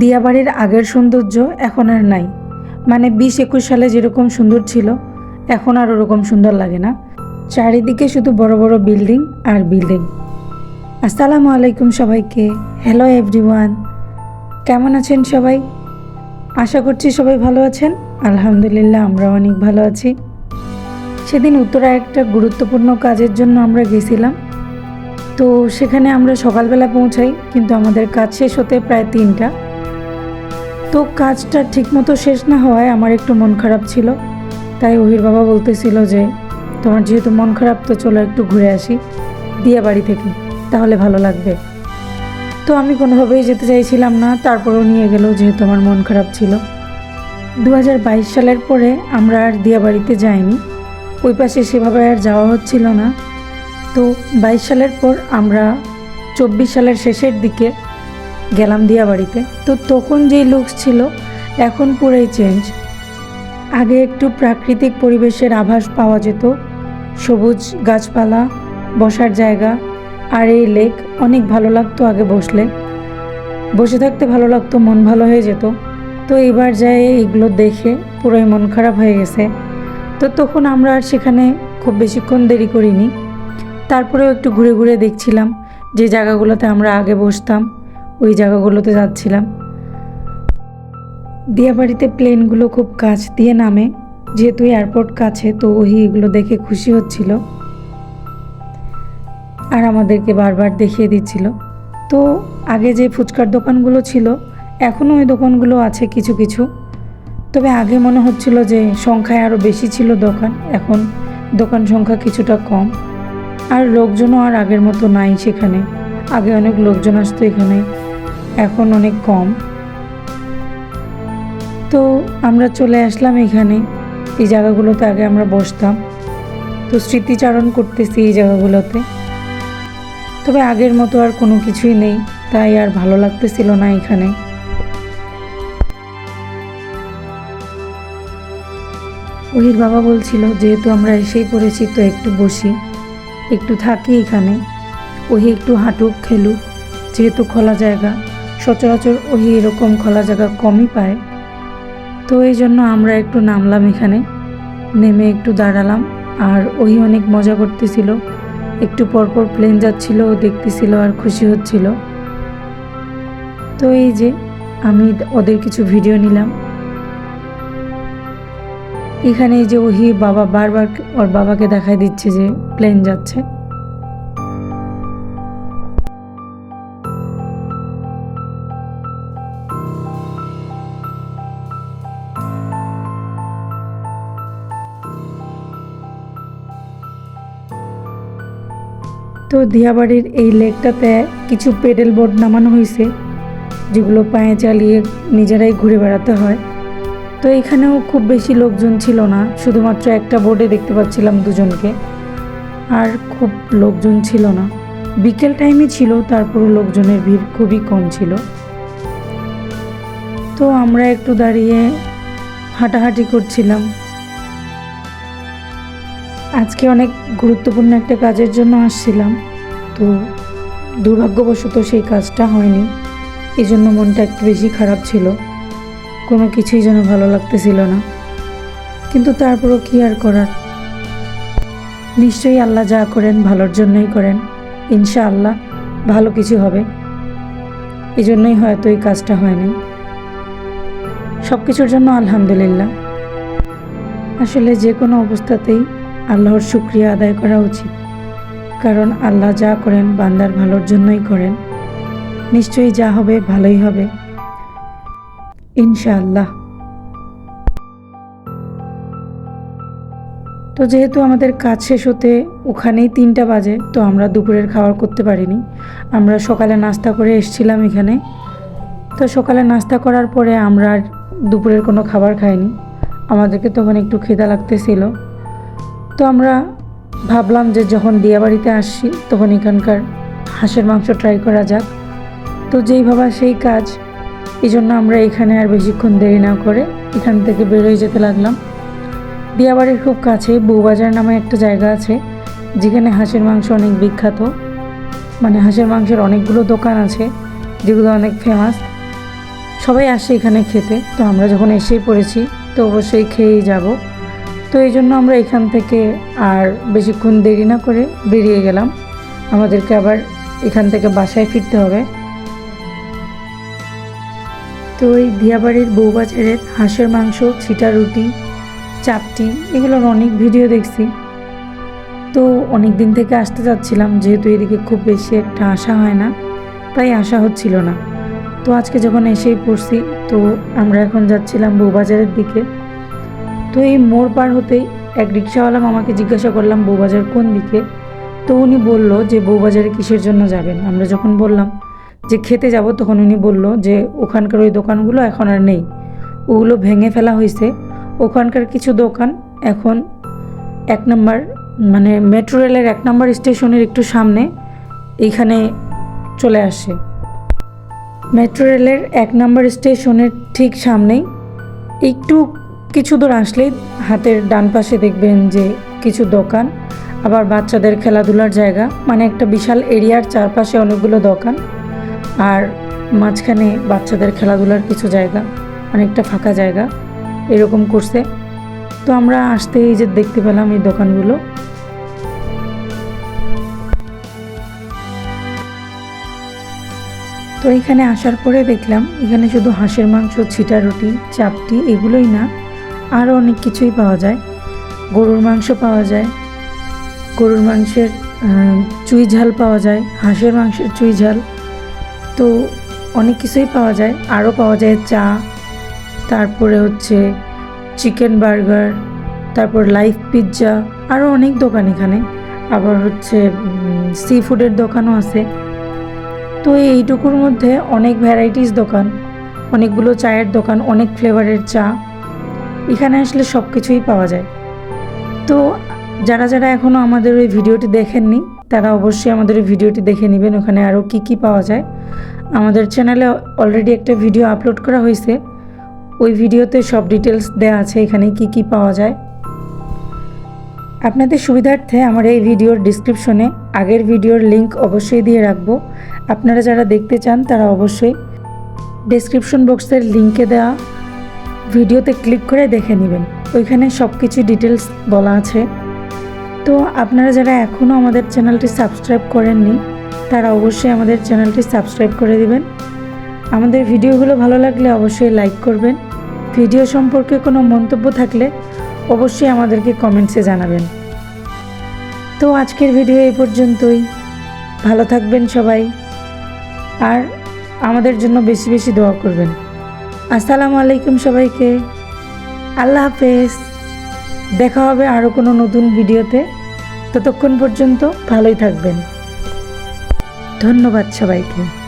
দিয়াবাড়ির আগের সৌন্দর্য এখন আর নাই। মানে বিশ একুশ সালে যেরকম সুন্দর ছিল, এখন আর ওরকম সুন্দর লাগে না। চারিদিকে শুধু বড় বড় বিল্ডিং আর বিল্ডিং। আসসালামু আলাইকুম সবাইকে। হ্যালো এভরিওয়ান কেমন আছেন সবাই? আশা করছি সবাই ভালো আছেন। আলহামদুলিল্লাহ আমরা অনেক ভালো আছি। সেদিন উত্তরা একটা গুরুত্বপূর্ণ কাজের জন্য আমরা গেছিলাম। তো সেখানে আমরা সকালবেলা পৌঁছাই, কিন্তু আমাদের কাজ শেষ হতে প্রায় তিনটা। তো কাজটা ঠিকমতো শেষ না হওয়ায় আমার একটু মন খারাপ ছিল। তাই ওহির বাবা বলতেছিল যে, তোমার যেহেতু মন খারাপ, তো চলো একটু ঘুরে আসি, দিয়া বাড়ি থেকে, তাহলে ভালো লাগবে। তো আমি কোনোভাবেই যেতে চাইছিলাম না, তারপরেও নিয়ে গেল যেহেতু আমার মন খারাপ ছিল। দু হাজার বাইশ সালের পরে আমরা আর দিয়াবাড়িতে যাইনি, ওই পাশে সেভাবে আর যাওয়া হচ্ছিল না। তো বাইশ সালের পর আমরা চব্বিশ সালের শেষের দিকে গেলাম দিয়াবাড়িতে। তো তখন যেই লুকস ছিল, এখন পুরাই চেঞ্জ আগে একটু প্রাকৃতিক পরিবেশের আভাস পাওয়া যেত। সবুজ গাছপালা, বসার জায়গা, আর এই লেক অনেক ভালো লাগতো আগে বসলে। বসে থাকতে ভালো লাগতো, মন ভালো হয়ে যেত। তো এবার যাই এগুলো দেখে পুরোই মন খারাপ হয়ে গেছে। তো তখন আমরা আর সেখানে খুব বেশিক্ষণ দেরি করিনি। তারপরেও একটু ঘুরে ঘুরে দেখছিলাম যে জায়গাগুলোতে আমরা আগে বসতাম। ওই জায়গাগুলোতে যাচ্ছিলাম। দিয়াবাড়িতে প্লেনগুলো খুব কাছ দিয়ে নামে। যেহেতু এয়ারপোর্ট কাছে, তো ওই এগুলো দেখে খুশি হচ্ছিল। আর আমাদেরকে বারবার দেখিয়ে দিচ্ছিল। তো আগে যে ফুচকার দোকানগুলো ছিল, এখনও ওই দোকানগুলো আছে কিছু কিছু। তবে আগে মনে হচ্ছিল যে সংখ্যায় আরও বেশি ছিল দোকান। এখন দোকান সংখ্যা কিছুটা কম। আর লোকজনও আর আগের মতো নাই সেখানে। আগে অনেক লোকজন আসতো এখানে। এখন অনেক কম। তো আমরা চলে আসলাম এখানে। এই জায়গাগুলোতে আগে আমরা বসতাম। তো স্মৃতিচারণ করতেছি এই জায়গাগুলোতে। তবে আগের মতো আর কোনো কিছুই নেই। তাই আর ভালো লাগতেছিল না এখানে। ওহির বাবা বলছিল, যেহেতু আমরা এসেই পড়েছি, তো একটু বসি। একটু থাকি এখানে। ওহি একটু হাঁটুক, খেলুক। যেহেতু খোলা জায়গা সচরাচর ওই এরকম খোলা জায়গা কমই পায়। তো এই জন্য আমরা একটু নামলাম এখানে, নেমে একটু দাঁড়ালাম, আর ওই অনেক মজা করতেছিল। একটু পরপর প্লেন যাচ্ছিল ও দেখতেছিল আর খুশি হচ্ছিল। তো এই যে, আমি ওদের কিছু ভিডিও নিলাম। এখানে এই যে ওহি বাবা বারবার ওর বাবাকে দেখাই দিচ্ছে যে প্লেন যাচ্ছে। তো দিয়াবাড়ির এই লেকটাতে কিছু পেডেল বোর্ড নামানো হয়েছে, যেগুলো পায়ে চালিয়ে নিজেরাই ঘুরে বেড়াতে হয়। তো এখানেও খুব বেশি লোকজন ছিল না, শুধুমাত্র একটা বোর্ডে দেখতে পাচ্ছিলাম দুজনকে। আর খুব লোকজন ছিল না। বিকেল টাইমে ছিল, তারপরও লোকজনের ভিড় খুবই কম ছিল। তো আমরা একটু দাঁড়িয়ে হাঁটাহাঁটি করছিলাম। আজকে অনেক গুরুত্বপূর্ণ একটা কাজের জন্য আসছিলাম। তো দুর্ভাগ্যবশত সেই কাজটা হয়নি। এই জন্য মনটা একটু বেশি খারাপ ছিল। কোনো কিছুই যেন ভালো লাগতেছিল না। কিন্তু তারপরও কি আর করার? নিশ্চয়ই আল্লাহ যা করেন ভালোর জন্যই করেন। ইনশা আল্লাহ ভালো কিছু হবে। এই জন্যই হয়তো এই কাজটা হয়নি। সব কিছুর জন্য আলহামদুলিল্লাহ। আসলে যে কোনো অবস্থাতেই আল্লাহর শুক্রিয়া আদায় করা উচিত। কারণ আল্লাহ যা করেন বান্দার ভালোর জন্যই করেন। নিশ্চয়ই যা হবে ভালোই হবে। ইনশাআল্লাহ। তো যেহেতু আমাদের কাজ শেষ হতে ওখানেই তিনটা বাজে, তো আমরা দুপুরের খাবার করতে পারিনি। আমরা সকালে নাস্তা করে এসছিলাম এখানে। তো সকালে নাস্তা করার পরে আমরা দুপুরের কোনো খাবার খাইনি। আমাদেরকে তখন একটু খিদা লাগতেছিল। তো আমরা ভাবলাম যে যখন দিয়াবাড়িতে আসছি তখন এখানকার হাঁসের মাংস ট্রাই করা যাক। তো যেই ভাবা সেই কাজ, এই জন্য আমরা এখানে আর বেশিক্ষণ দেরি না করে এখান থেকে বেরোয় যেতে লাগলাম। দিয়াবাড়ির খুব কাছে বউবাজার নামে একটা জায়গা আছে, যেখানে হাঁসের মাংস অনেক বিখ্যাত। মানে হাঁসের মাংসের অনেকগুলো দোকান আছে, যেগুলো অনেক ফেমাস সবাই আসে এখানে খেতে। তো আমরা যখন এসেই পড়েছি, তো অবশ্যই খেয়েই যাব। তো এই জন্য আমরা এখান থেকে আর বেশিক্ষণ দেরি না করে বেরিয়ে গেলাম। আমাদেরকে আবার এখান থেকে বাসায় ফিরতে হবে। তো এই দিয়াবাড়ির বউবাজারের হাঁসের মাংস, ছিটা রুটি, চাপটি, এগুলোর অনেক ভিডিও দেখছি। তো অনেক দিন থেকে আসতে যাচ্ছিলাম যেহেতু এদিকে খুব বেশি একটা আসা হয় না, তাই আসা হচ্ছিল না। তো আজকে যখন এসেই পড়ছি, তো আমরা এখন যাচ্ছিলাম বউবাজারের দিকে। তো এই মোড় পার হতেই এক রিক্সাওয়ালা মামাকে জিজ্ঞাসা করলাম, বউবাজার কোন দিকে? তো উনি বলল যে, বউবাজারে কিসের জন্য যাবেন? আমরা যখন বললাম যে, খেতে যাব, তখন উনি বলল যে, ওখানকার ওই দোকানগুলো এখন আর নেই। ওগুলো ভেঙে ফেলা হয়েছে। ওখানকার কিছু দোকান এখন এক নম্বর মানে মেট্রো রেলের এক নম্বর স্টেশনের একটু সামনে এইখানে চলে আসে মেট্রো রেলের এক নম্বর স্টেশনের ঠিক সামনেই একটু কিছু দূর আসলেই হাতের ডান পাশে দেখবেন যে কিছু দোকান, আবার বাচ্চাদের খেলাধুলার জায়গা মানে একটা বিশাল এরিয়ার চারপাশে অনেকগুলো দোকান আর মাঝখানে বাচ্চাদের খেলাধুলার কিছু জায়গা, অনেকটা ফাঁকা জায়গা, এরকম করছে। তো আমরা আসতেই যে দেখতে পেলাম এই দোকানগুলো। তো এখানে আসার পরে দেখলাম এখানে শুধু হাঁসের মাংস, ছিটা রুটি, চাপটি এগুলোই না আরও অনেক কিছুই পাওয়া যায়। গরুর মাংস পাওয়া যায়। গরুর মাংসের চুই ঝাল পাওয়া যায়, হাঁসের মাংসের চুই ঝাল। তো অনেক কিছুই পাওয়া যায়। আরও পাওয়া যায় চা, তারপরে হচ্ছে চিকেন বার্গার, তারপর লাইফ পিৎজা আরও অনেক দোকান এখানে। আবার হচ্ছে সি ফুডের দোকানও আছে। তো এইটুকুর মধ্যে অনেক ভ্যারাইটিস দোকান, অনেকগুলো চায়ের দোকান, অনেক ফ্লেভারের চা। এখানে আসলে সব কিছুই পাওয়া যায়। তো যারা যারা এখনও আমাদের ওই ভিডিওটি দেখেননি, তারা অবশ্যই আমাদের ওই ভিডিওটি দেখে নেবেন। ওখানে আরও কি কি পাওয়া যায়। আমাদের চ্যানেলে অলরেডি একটা ভিডিও আপলোড করা হয়েছে। ওই ভিডিওতে সব ডিটেলস দেওয়া আছে, এখানে কি কি পাওয়া যায়। আপনাদের সুবিধার্থে আমার এই ভিডিওর ডিসক্রিপশনে আগের ভিডিওর লিংক অবশ্যই দিয়ে রাখব। আপনারা যারা দেখতে চান, তারা অবশ্যই ডেসক্রিপশন বক্সের লিংকে দেওয়া ভিডিওতে ক্লিক করে দেখে নেবেন। ওইখানে সব কিছু ডিটেলস বলা আছে। তো আপনারা যারা এখনও আমাদের চ্যানেলটি সাবস্ক্রাইব করেননি, তারা অবশ্যই আমাদের চ্যানেলটি সাবস্ক্রাইব করে দিবেন। আমাদের ভিডিওগুলো ভালো লাগলে অবশ্যই লাইক করবেন। ভিডিও সম্পর্কে কোনো মন্তব্য থাকলে অবশ্যই আমাদেরকে কমেন্টসে জানাবেন। তো আজকের ভিডিও এই পর্যন্তই। ভালো থাকবেন সবাই। আর আমাদের জন্য বেশি বেশি দোয়া করবেন। আসসালামু আলাইকুম সবাইকে। আল্লাহ হাফেজ। দেখা হবে আরও কোনো নতুন ভিডিওতে। ততক্ষণ পর্যন্ত ভালোই থাকবেন। ধন্যবাদ সবাইকে।